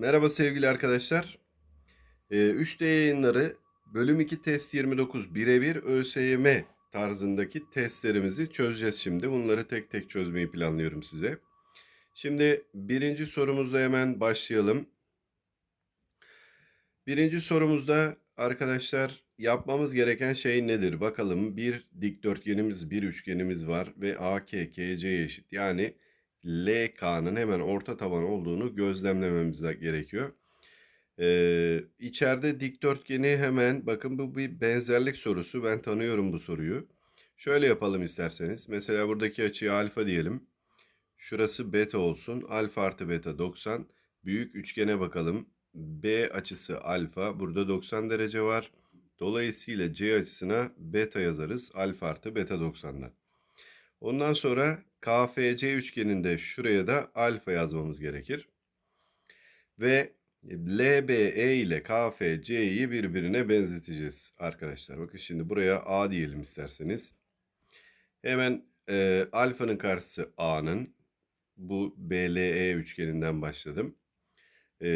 Merhaba sevgili arkadaşlar. Ee, 3D yayınları bölüm 2 test 29 birebir ÖSYM tarzındaki testlerimizi çözeceğiz şimdi. Bunları tek tek çözmeyi planlıyorum size. Şimdi birinci sorumuzda hemen başlayalım. Birinci sorumuzda arkadaşlar yapmamız gereken şey nedir? Bakalım bir dikdörtgenimiz, bir üçgenimiz var ve AKKC'ye eşit. Yani LK'nın hemen orta taban olduğunu gözlemlememiz gerekiyor. Ee, içeride dikdörtgeni hemen bakın bu bir benzerlik sorusu. Ben tanıyorum bu soruyu. Şöyle yapalım isterseniz. Mesela buradaki açıya alfa diyelim. Şurası beta olsun. Alfa artı beta 90. Büyük üçgene bakalım. B açısı alfa. Burada 90 derece var. Dolayısıyla C açısına beta yazarız. Alfa artı beta 90'dan. Ondan sonra KFC üçgeninde şuraya da alfa yazmamız gerekir. Ve LBE ile KFC'yi birbirine benzeteceğiz arkadaşlar. Bakın şimdi buraya A diyelim isterseniz. Hemen e, alfanın karşısı A'nın. Bu BLE üçgeninden başladım. E,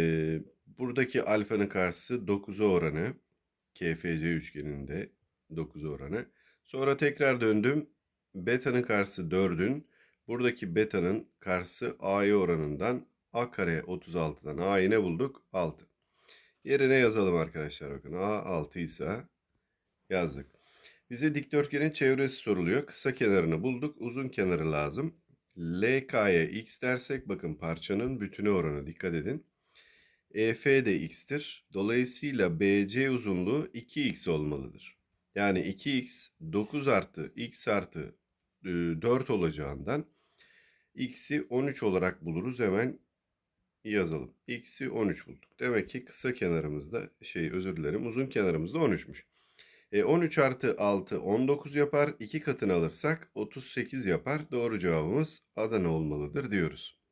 buradaki alfanın karşısı 9'a oranı. KFC üçgeninde 9 oranı. Sonra tekrar döndüm. Beta'nın karşısı 4'ün. Buradaki beta'nın karşısı a'ya oranından a kare 36'dan a'yı ne bulduk? 6. Yerine yazalım arkadaşlar bakın. a 6 ise yazdık. Bize dikdörtgenin çevresi soruluyor. Kısa kenarını bulduk. Uzun kenarı lazım. LK'ya x dersek bakın parçanın bütünü oranı dikkat edin. EF de x'tir. Dolayısıyla BC uzunluğu 2x olmalıdır. Yani 2x 9 artı x artı 4 olacağından x'i 13 olarak buluruz. Hemen yazalım. x'i 13 bulduk. Demek ki kısa kenarımızda şey özür dilerim uzun kenarımızda 13'müş. E, 13 artı 6 19 yapar. 2 katını alırsak 38 yapar. Doğru cevabımız Adana olmalıdır diyoruz.